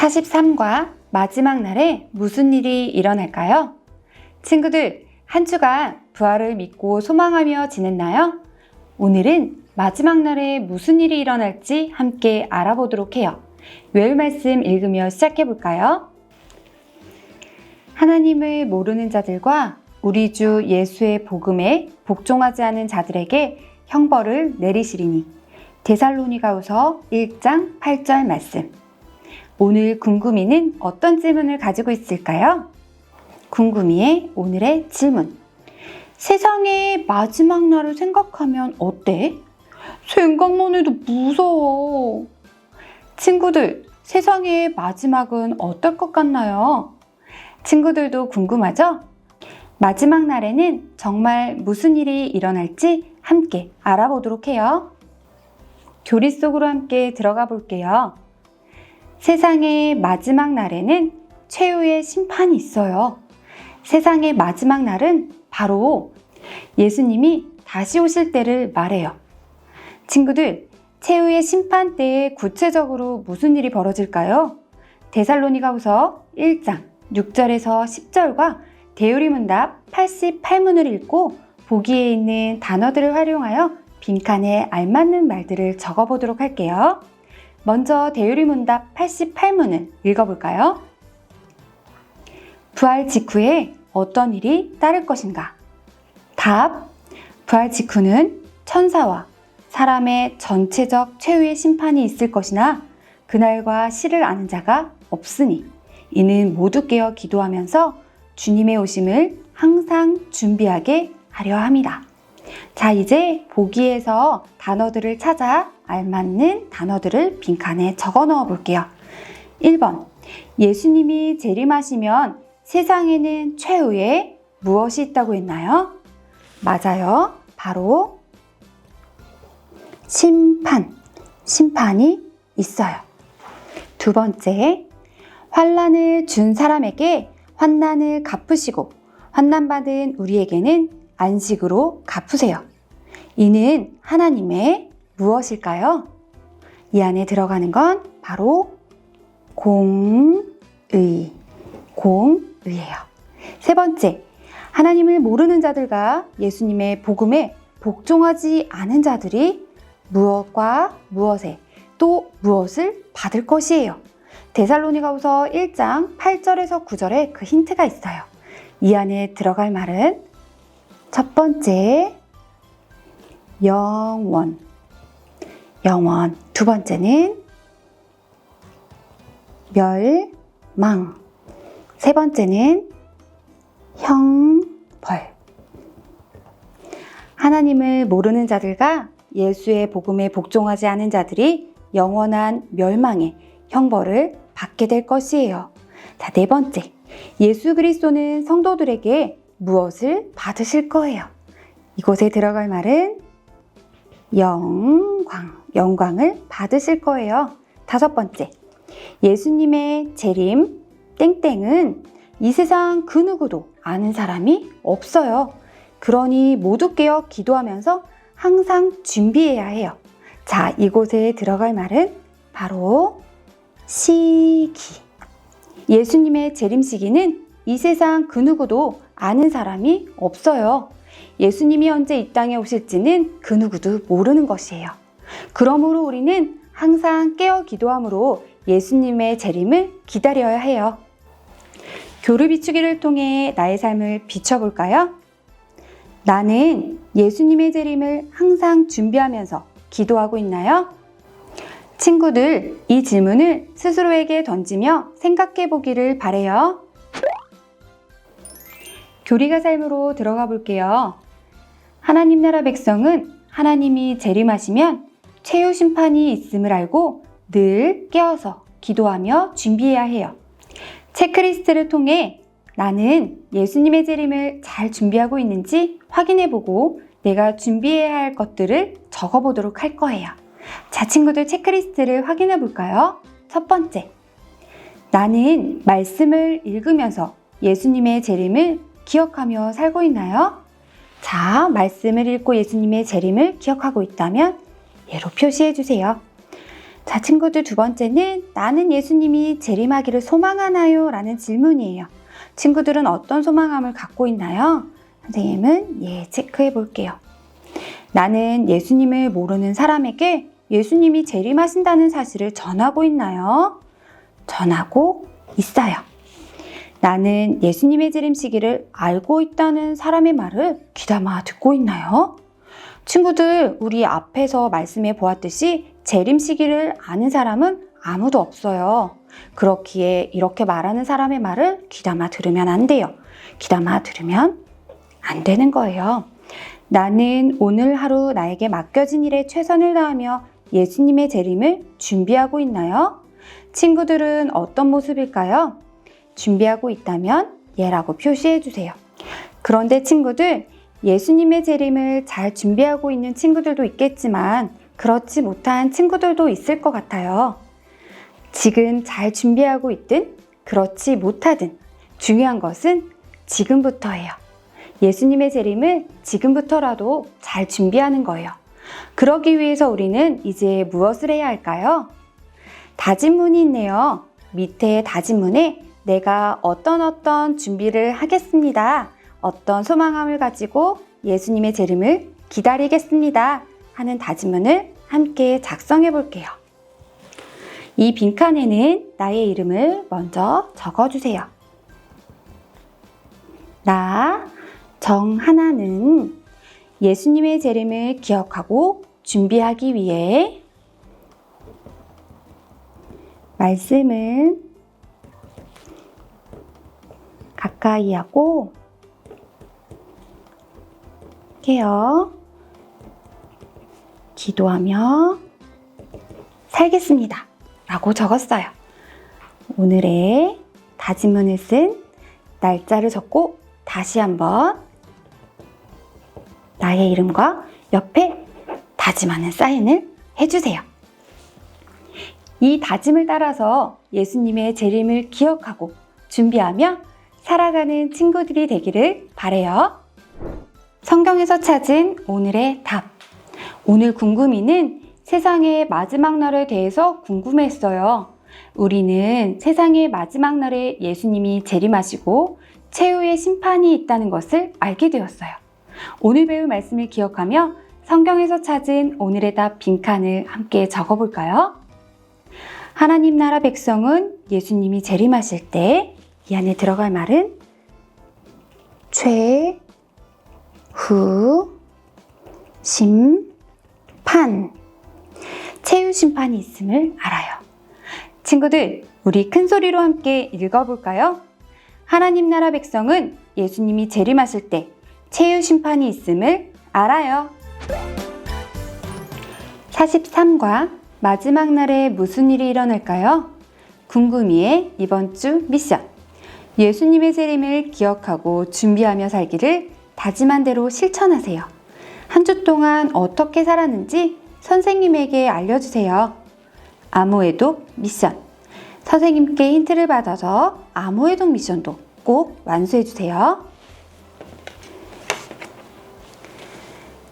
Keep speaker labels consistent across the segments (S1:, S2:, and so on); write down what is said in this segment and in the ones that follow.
S1: 43과 마지막 날에 무슨 일이 일어날까요? 친구들, 한 주간 부활을 믿고 소망하며 지냈나요? 오늘은 마지막 날에 무슨 일이 일어날지 함께 알아보도록 해요. 외울 말씀 읽으며 시작해 볼까요? 하나님을 모르는 자들과 우리 주 예수의 복음에 복종하지 않은 자들에게 형벌을 내리시리니 데살로니가우서 1장 8절 말씀. 오늘 궁금이는 어떤 질문을 가지고 있을까요? 궁금이의 오늘의 질문. 세상의 마지막 날을 생각하면 어때? 생각만 해도 무서워. 친구들, 세상의 마지막은 어떨 것 같나요? 친구들도 궁금하죠? 마지막 날에는 정말 무슨 일이 일어날지 함께 알아보도록 해요. 교리 속으로 함께 들어가 볼게요. 세상의 마지막 날에는 최후의 심판이 있어요. 세상의 마지막 날은 바로 예수님이 다시 오실 때를 말해요. 친구들, 최후의 심판 때에 구체적으로 무슨 일이 벌어질까요? 데살로니가후서 1장 6절에서 10절과 대우리문답 88문을 읽고 보기에 있는 단어들을 활용하여 빈칸에 알맞는 말들을 적어보도록 할게요. 먼저 대유리 문답 88문을 읽어볼까요? 부활 직후에 어떤 일이 따를 것인가? 답. 부활 직후는 천사와 사람의 전체적 최후의 심판이 있을 것이나 그날과 시를 아는 자가 없으니 이는 모두 깨어 기도하면서 주님의 오심을 항상 준비하게 하려 합니다. 자, 이제 보기에서 단어들을 찾아 알맞는 단어들을 빈칸에 적어 넣어 볼게요. 1번. 예수님이 재림하시면 세상에는 최후에 무엇이 있다고 했나요? 맞아요. 바로 심판. 심판이 있어요. 두 번째. 환란을 준 사람에게 환난을 갚으시고 환난받은 우리에게는 안식으로 갚으세요. 이는 하나님의 무엇일까요? 이 안에 들어가는 건 바로 공의, 공의예요. 세 번째, 하나님을 모르는 자들과 예수님의 복음에 복종하지 않은 자들이 무엇과 무엇에 또 무엇을 받을 것이에요. 데살로니가후서 1장 8절에서 9절에 그 힌트가 있어요. 이 안에 들어갈 말은 첫 번째 영원 영원 두 번째는 멸망 세 번째는 형벌 하나님을 모르는 자들과 예수의 복음에 복종하지 않은 자들이 영원한 멸망의 형벌을 받게 될 것이에요. 자, 네 번째. 예수 그리스도는 성도들에게 무엇을 받으실 거예요? 이곳에 들어갈 말은 영광, 영광을 받으실 거예요. 다섯 번째. 예수님의 재림, 땡땡은 이 세상 그 누구도 아는 사람이 없어요. 그러니 모두 깨어 기도하면서 항상 준비해야 해요. 자, 이곳에 들어갈 말은 바로 시기. 예수님의 재림 시기는 이 세상 그 누구도 아는 사람이 없어요. 예수님이 언제 이 땅에 오실지는 그 누구도 모르는 것이에요. 그러므로 우리는 항상 깨어 기도함으로 예수님의 재림을 기다려야 해요. 교류 비추기를 통해 나의 삶을 비춰볼까요? 나는 예수님의 재림을 항상 준비하면서 기도하고 있나요? 친구들, 이 질문을 스스로에게 던지며 생각해 보기를 바래요. 교리가 삶으로 들어가 볼게요. 하나님 나라 백성은 하나님이 재림하시면 최후 심판이 있음을 알고 늘 깨어서 기도하며 준비해야 해요. 체크리스트를 통해 나는 예수님의 재림을 잘 준비하고 있는지 확인해 보고 내가 준비해야 할 것들을 적어 보도록 할 거예요. 자, 친구들 체크리스트를 확인해 볼까요? 첫 번째. 나는 말씀을 읽으면서 예수님의 재림을 기억하며 살고 있나요? 자, 말씀을 읽고 예수님의 재림을 기억하고 있다면 예로 표시해 주세요. 자, 친구들 두 번째는 나는 예수님이 재림하기를 소망하나요? 라는 질문이에요. 친구들은 어떤 소망함을 갖고 있나요? 선생님은 예, 체크해 볼게요. 나는 예수님을 모르는 사람에게 예수님이 재림하신다는 사실을 전하고 있나요? 전하고 있어요. 나는 예수님의 재림 시기를 알고 있다는 사람의 말을 귀담아 듣고 있나요? 친구들, 우리 앞에서 말씀해 보았듯이 재림 시기를 아는 사람은 아무도 없어요. 그렇기에 이렇게 말하는 사람의 말을 귀담아 들으면 안 돼요. 귀담아 들으면 안 되는 거예요. 나는 오늘 하루 나에게 맡겨진 일에 최선을 다하며 예수님의 재림을 준비하고 있나요? 친구들은 어떤 모습일까요? 준비하고 있다면 예라고 표시해 주세요. 그런데 친구들, 예수님의 재림을 잘 준비하고 있는 친구들도 있겠지만 그렇지 못한 친구들도 있을 것 같아요. 지금 잘 준비하고 있든 그렇지 못하든 중요한 것은 지금부터예요. 예수님의 재림을 지금부터라도 잘 준비하는 거예요. 그러기 위해서 우리는 이제 무엇을 해야 할까요? 다짐문이 있네요. 밑에 다짐문에 내가 어떤 어떤 준비를 하겠습니다. 어떤 소망함을 가지고 예수님의 재림을 기다리겠습니다. 하는 다짐문을 함께 작성해 볼게요. 이 빈칸에는 나의 이름을 먼저 적어주세요. 나, 정하나는 예수님의 재림을 기억하고 준비하기 위해 말씀을 가까이 하고 깨어 기도하며 살겠습니다. 라고 적었어요. 오늘의 다짐문을 쓴 날짜를 적고 다시 한번 나의 이름과 옆에 다짐하는 사인을 해주세요. 이 다짐을 따라서 예수님의 재림을 기억하고 준비하며 살아가는 친구들이 되기를 바래요. 성경에서 찾은 오늘의 답. 오늘 궁금이는 세상의 마지막 날에 대해서 궁금했어요. 우리는 세상의 마지막 날에 예수님이 재림하시고 최후의 심판이 있다는 것을 알게 되었어요. 오늘 배울 말씀을 기억하며 성경에서 찾은 오늘의 답 빈칸을 함께 적어볼까요? 하나님 나라 백성은 예수님이 재림하실 때 이 안에 들어갈 말은 최 후 심판 최후 심판이 있음을 알아요. 친구들, 우리 큰 소리로 함께 읽어볼까요? 하나님 나라 백성은 예수님이 재림하실 때 최후 심판이 있음을 알아요. 43과 마지막 날에 무슨 일이 일어날까요? 궁금이의 이번 주 미션. 예수님의 재림을 기억하고 준비하며 살기를 다짐한 대로 실천하세요. 한 주 동안 어떻게 살았는지 선생님에게 알려주세요. 암호해독 미션. 선생님께 힌트를 받아서 암호해독 미션도 꼭 완수해주세요.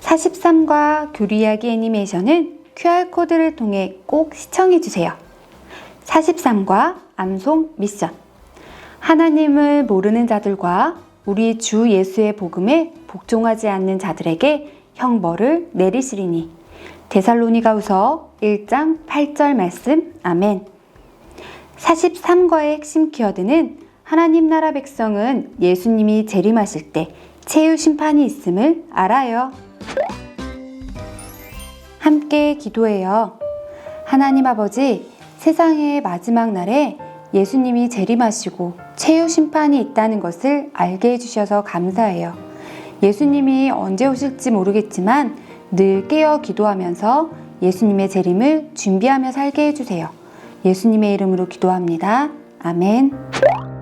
S1: 43과 교리이야기 애니메이션은 QR코드를 통해 꼭 시청해주세요. 43과 암송 미션. 하나님을 모르는 자들과 우리 주 예수의 복음에 복종하지 않는 자들에게 형벌을 내리시리니. 데살로니가우서 1장 8절 말씀 아멘. 43과의 핵심 키워드는 하나님 나라 백성은 예수님이 재림하실 때 최후 심판이 있음을 알아요. 함께 기도해요. 하나님 아버지, 세상의 마지막 날에 예수님이 재림하시고 최후 심판이 있다는 것을 알게 해주셔서 감사해요. 예수님이 언제 오실지 모르겠지만 늘 깨어 기도하면서 예수님의 재림을 준비하며 살게 해주세요. 예수님의 이름으로 기도합니다. 아멘.